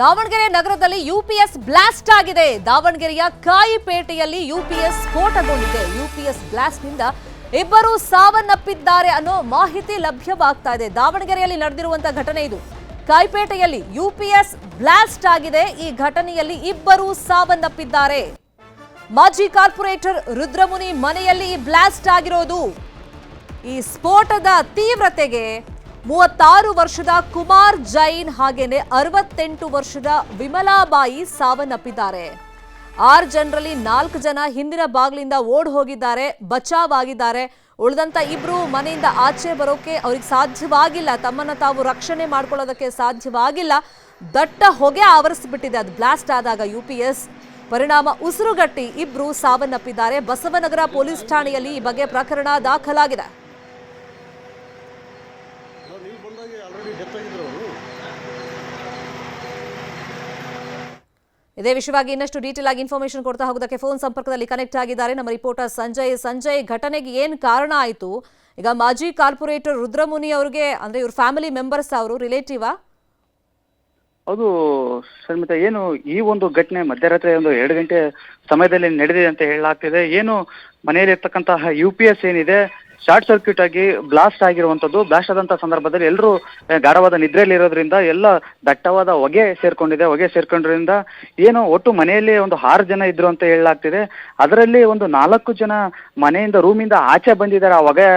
ದಾವಣಗೆರೆ ನಗರದಲ್ಲಿ UPS blast ಆಗಿದೆ. ದಾವಣಗೆರೆಯ ಕಾಯಿಪೇಟೆಯಲ್ಲಿ ಯುಪಿಎಸ್ ಸ್ಫೋಟಗೊಂಡಿದೆ. ಯುಪಿಎಸ್ ಬ್ಲಾಸ್ಟ್ನಿಂದ ಇಬ್ಬರು ಸಾವನ್ನಪ್ಪಿದ್ದಾರೆ ಅನ್ನೋ ಮಾಹಿತಿ ಲಭ್ಯವಾಗ್ತಾ ಇದೆ. ದಾವಣಗೆರೆಯಲ್ಲಿ ನಡೆದಿರುವಂತಹ ಘಟನೆ ಇದು. ಕಾಯಿಪೇಟೆಯಲ್ಲಿ ಯುಪಿಎಸ್ ಬ್ಲಾಸ್ಟ್ ಆಗಿದೆ. ಈ ಘಟನೆಯಲ್ಲಿ ಇಬ್ಬರು ಸಾವನ್ನಪ್ಪಿದ್ದಾರೆ. ಮಾಜಿ ಕಾರ್ಪೊರೇಟರ್ ರುದ್ರಮುನಿ ಮನೆಯಲ್ಲಿ ಬ್ಲಾಸ್ಟ್ ಆಗಿರೋದು. ಈ ಸ್ಫೋಟದ ತೀವ್ರತೆಗೆ ಮೂವತ್ತಾರು ವರ್ಷದ ಕುಮಾರ್ ಜೈನ್ ಹಾಗೇನೆ ಅರವತ್ತೆಂಟು ವರ್ಷದ ವಿಮಲಾಬಾಯಿ ಸಾವನ್ನಪ್ಪಿದ್ದಾರೆ. ಆರು ಜನರಲ್ಲಿ ನಾಲ್ಕು ಜನ ಹಿಂದಿನ ಬಾಗಿಲಿಂದ ಓಡ್ ಹೋಗಿದ್ದಾರೆ ಬಚಾವ್ ಆಗಿದ್ದಾರೆ ಉಳಿದಂತ ಇಬ್ರು ಮನೆಯಿಂದ ಆಚೆ ಬರೋಕೆ ಅವ್ರಿಗೆ ಸಾಧ್ಯವಾಗಿಲ್ಲ. ತಮ್ಮನ್ನು ತಾವು ರಕ್ಷಣೆ ಮಾಡ್ಕೊಳ್ಳೋದಕ್ಕೆ ಸಾಧ್ಯವಾಗಿಲ್ಲ. ದಟ್ಟ ಹೊಗೆ ಆವರಿಸಿಬಿಟ್ಟಿದೆ. ಅದು ಬ್ಲಾಸ್ಟ್ ಆದಾಗ ಯು ಪಿ ಎಸ್. ಪರಿಣಾಮ ಉಸಿರುಗಟ್ಟಿ ಇಬ್ರು ಸಾವನ್ನಪ್ಪಿದ್ದಾರೆ. ಬಸವನಗರ ಪೊಲೀಸ್ ಠಾಣೆಯಲ್ಲಿ ಈ ಬಗ್ಗೆ ಪ್ರಕರಣ ದಾಖಲಾಗಿದೆ. ಇದೇ ವಿಷಯವಾಗಿ ಇನ್ನಷ್ಟು ಡೀಟೇಲ್ ಆಗಿ ಇನ್ಫಾರ್ಮೇಶನ್ ಕೊಡ್ತಾ ಹೋಗೋದಕ್ಕೆ ಫೋನ್ ಸಂಪರ್ಕದಲ್ಲಿ ಕನೆಕ್ಟ್ ಆಗಿದ್ದಾರೆ ನಮ್ಮ ರಿಪೋರ್ಟರ್ ಸಂಜಯ್. ಸಂಜಯ್, ಘಟನೆಗೆ ಏನು ಕಾರಣ ಆಯಿತು? ಈಗ ಮಾಜಿ ಕಾರ್ಪೊರೇಟರ್ ರುದ್ರಮುನಿ ಅವರಿಗೆ, ಅಂದ್ರೆ ಇವ್ರ ಫ್ಯಾಮಿಲಿ ಮೆಂಬರ್ಸ್ ಅವರು ರಿಲೇಟಿವಾ ಹೌದು ಶರ್ಮಿತಾ ಏನು ಈ ಒಂದು ಘಟನೆ ಮಧ್ಯರಾತ್ರಿ ಒಂದು ಎರಡು ಗಂಟೆ ಸಮಯದಲ್ಲಿ ನಡೆದಿದೆ ಅಂತ ಹೇಳಲಾಗ್ತಿದೆ. ಏನು ಮನೆಯಲ್ಲಿ ಇರ್ತಕ್ಕಂತಹ ಯು ಪಿ ಎಸ್ ಏನಿದೆ ಶಾರ್ಟ್ ಸರ್ಕ್ಯೂಟ್ ಆಗಿ ಬ್ಲಾಸ್ಟ್ ಆಗಿರುವಂತದ್ದು ಬ್ಲಾಸ್ಟ್ ಆದಂತ ಸಂದರ್ಭದಲ್ಲಿ ಎಲ್ಲರೂ ಗಾಢವಾದ ನಿದ್ರೆಯಲ್ಲಿ ಇರೋದ್ರಿಂದ ಎಲ್ಲ ದಟ್ಟವಾದ ಹೊಗೆ ಸೇರ್ಕೊಂಡಿದೆ. ಹೊಗೆ ಸೇರ್ಕೊಂಡ್ರಿಂದ ಏನು ಒಟ್ಟು ಮನೆಯಲ್ಲಿ ಒಂದು ಆರು ಜನ ಇದ್ರು ಅಂತ ಹೇಳಲಾಗ್ತಿದೆ. ಅದರಲ್ಲಿ ಒಂದು ನಾಲ್ಕು ಜನ ಮನೆಯಿಂದ, ರೂಮಿಂದ ಆಚೆ ಬಂದಿದ್ದಾರೆ. ಆ ಹೊಗೆ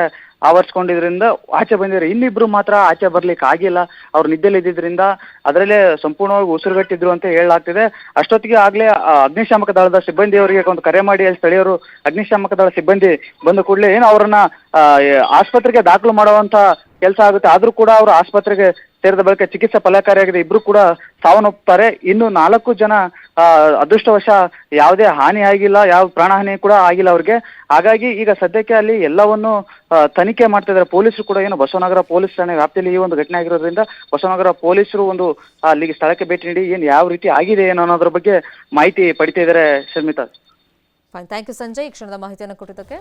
ಆವರಿಸ್ಕೊಂಡಿದ್ರಿಂದ ಆಚೆ ಬಂದಿದ್ದಾರೆ. ಇನ್ನಿಬ್ರು ಮಾತ್ರ ಆಚೆ ಬರ್ಲಿಕ್ಕೆ ಆಗಿಲ್ಲ. ಅವ್ರು ನಿದ್ದೆಲಿ ಇದ್ದಿದ್ರಿಂದ ಅದರಲ್ಲೇ ಸಂಪೂರ್ಣವಾಗಿ ಉಸಿರುಗಟ್ಟಿದ್ರು ಅಂತ ಹೇಳಲಾಗ್ತಿದೆ. ಅಷ್ಟೊತ್ತಿಗೆ ಆಗ್ಲೇ ಅಗ್ನಿಶಾಮಕ ದಳದ ಸಿಬ್ಬಂದಿಯವರಿಗೆ ಒಂದು ಕರೆ ಮಾಡಿ, ಅಲ್ಲಿ ಸ್ಥಳೀಯರು ಅಗ್ನಿಶಾಮಕ ದಳ ಸಿಬ್ಬಂದಿ ಬಂದ ಕೂಡಲೇ ಏನು ಅವರನ್ನ ಆಸ್ಪತ್ರೆಗೆ ದಾಖಲು ಮಾಡುವಂತ ಕೆಲಸ ಆಗುತ್ತೆ. ಆದ್ರೂ ಕೂಡ ಅವರು ಆಸ್ಪತ್ರೆಗೆ ಸೇರಿದ ಬಳಿಕ ಚಿಕಿತ್ಸೆ ಫಲಕಾರಿಯಾಗಿದೆ. ಇಬ್ರು ಕೂಡ ಸಾವನ್ನಪ್ಪುತ್ತಾರೆ ಇನ್ನು ನಾಲ್ಕು ಜನ ಅದೃಷ್ಟವಶ ಯಾವುದೇ ಹಾನಿ ಆಗಿಲ್ಲ. ಯಾವ ಪ್ರಾಣಹಾನಿ ಕೂಡ ಆಗಿಲ್ಲ ಅವ್ರಿಗೆ. ಹಾಗಾಗಿ ಈಗ ಸದ್ಯಕ್ಕೆ ಅಲ್ಲಿ ಎಲ್ಲವನ್ನು ತನಿಖೆ ಮಾಡ್ತಾ ಇದ್ದಾರೆ. ಪೊಲೀಸರು ಕೂಡ ಏನು ಬಸವನಗರ ಪೊಲೀಸ್ ಠಾಣೆ ವ್ಯಾಪ್ತಿಯಲ್ಲಿ ಈ ಒಂದು ಘಟನೆ ಆಗಿರೋದ್ರಿಂದ ಬಸವನಗರ ಪೊಲೀಸರು ಒಂದು ಅಲ್ಲಿಗೆ ಸ್ಥಳಕ್ಕೆ ಭೇಟಿ ನೀಡಿ ಏನು ಯಾವ ರೀತಿ ಆಗಿದೆ ಏನೋ ಅನ್ನೋದ್ರ ಬಗ್ಗೆ ಮಾಹಿತಿ ಪಡಿತಾ ಇದ್ದಾರೆ ಶರ್ಮಿತಾ. Thank you Sanjay. ಈ ಕ್ಷಣದ ಮಾಹಿತಿಯನ್ನು ಕೊಟ್ಟಿದ್ದಕ್ಕೆ.